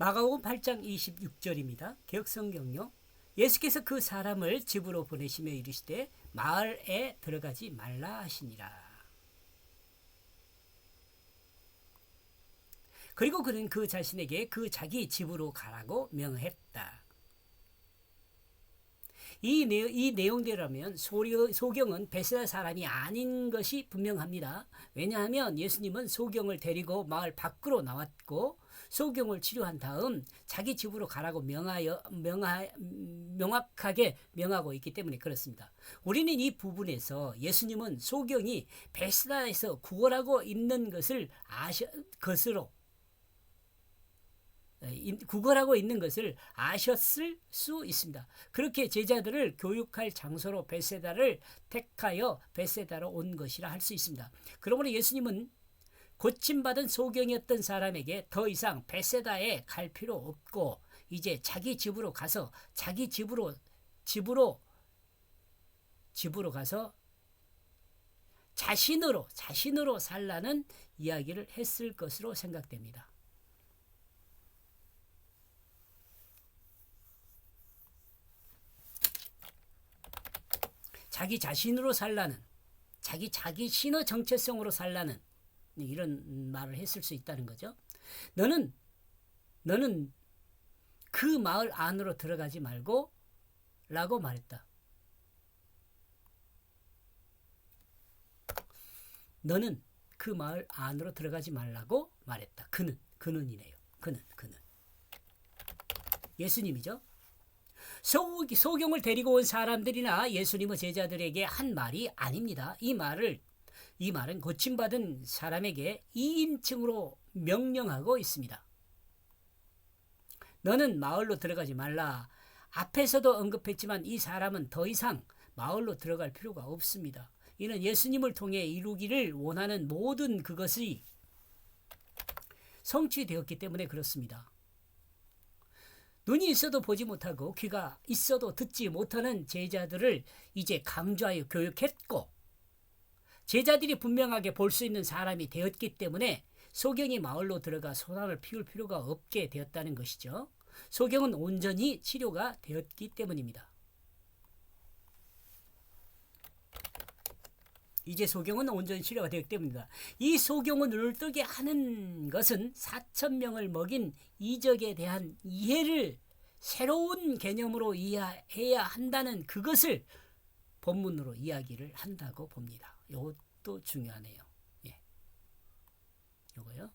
마가복음 8장 26절입니다. 개혁성경요. 예수께서 그 사람을 집으로 보내시며 이르시되 마을에 들어가지 말라 하시니라. 그리고 그는 그 자신에게 그 자기 집으로 가라고 명했다. 이, 내, 이 내용대로라면 소려, 소경은 베세다 사람이 아닌 것이 분명합니다. 왜냐하면 예수님은 소경을 데리고 마을 밖으로 나왔고 소경을 치료한 다음 자기 집으로 가라고 명하여 명하, 명확하게 명하고 있기 때문에 그렇습니다. 우리는 이 부분에서 예수님은 소경이 베스다에서 구걸하고 있는 것을 아셔 것으로 구걸하고 있는 것을 아셨을 수 있습니다. 그렇게 제자들을 교육할 장소로 베세다를 택하여 베세다로 온 것이라 할 수 있습니다. 그러므로 예수님은 고침받은 소경이었던 사람에게 더 이상 베세다에 갈 필요 없고 이제 자기 집으로 가서 자기 집으로 집으로 집으로 가서 자신으로 자신으로 살라는 이야기를 했을 것으로 생각됩니다. 자기 자신으로 살라는 자기 자기 신의 정체성으로 살라는 이런 말을 했을 수 있다는 거죠. 너는 너는 그 마을 안으로 들어가지 말고 라고 말했다. 너는 그 마을 안으로 들어가지 말라고 말했다. 그는 그는이네요. 그는 그는 예수님이죠. 소, 소경을 데리고 온 사람들이나 예수님의 제자들에게 한 말이 아닙니다. 이 말을 이 말은 고침받은 사람에게 2인칭으로 명령하고 있습니다. 너는 마을로 들어가지 말라. 앞에서도 언급했지만 이 사람은 더 이상 마을로 들어갈 필요가 없습니다. 이는 예수님을 통해 이루기를 원하는 모든 그것이 성취되었기 때문에 그렇습니다. 눈이 있어도 보지 못하고 귀가 있어도 듣지 못하는 제자들을 이제 강조하여 교육했고 제자들이 분명하게 볼 수 있는 사람이 되었기 때문에 소경이 마을로 들어가 소란을 피울 필요가 없게 되었다는 것이죠. 소경은 온전히 치료가 되었기 때문입니다. 이제 소경은 온전히 치료가 되었기 때문입니다. 이 소경을 눈을 뜨게 하는 것은 4천 명을 먹인 이적에 대한 이해를 새로운 개념으로 이해해야 한다는 그것을 본문으로 이야기를 한다고 봅니다. 이것도 중요하네요. 예. 요거요.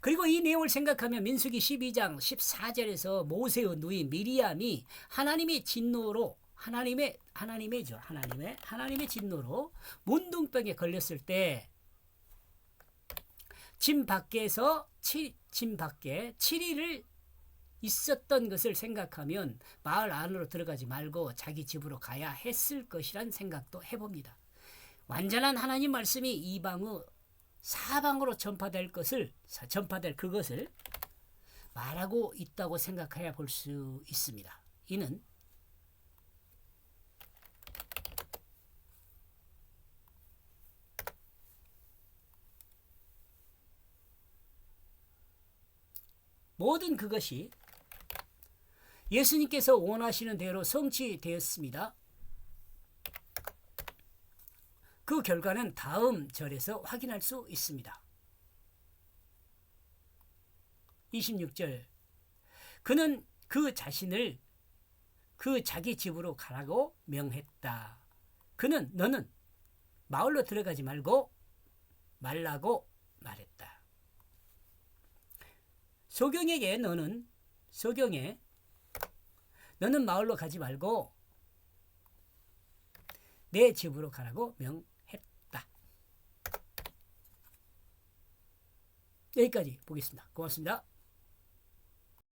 그리고 이 내용을 생각하면 민수기 12장 14절에서 모세의 누이 미리암이 하나님의 진노로 하나님의 하나님의죠. 하나님의 하나님의 진노로 문둥병에 걸렸을 때진 밖에서 치, 진 밖에 7일을 있었던 것을 생각하면 마을 안으로 들어가지 말고 자기 집으로 가야 했을 것이란 생각도 해봅니다. 완전한 하나님 말씀이 이방의 사방으로 전파될 것을 전파될 그것을 말하고 있다고 생각해야 볼 수 있습니다. 이는 모든 그것이 예수님께서 원하시는 대로 성취되었습니다. 그 결과는 다음 절에서 확인할 수 있습니다. 26절 그는 그 자신을 그 자기 집으로 가라고 명했다. 그는 너는 마을로 들어가지 말고 말라고 말했다. 소경에게 너는 소경에 너는 마을로 가지 말고 내 집으로 가라고 명했다. 여기까지 보겠습니다. 고맙습니다.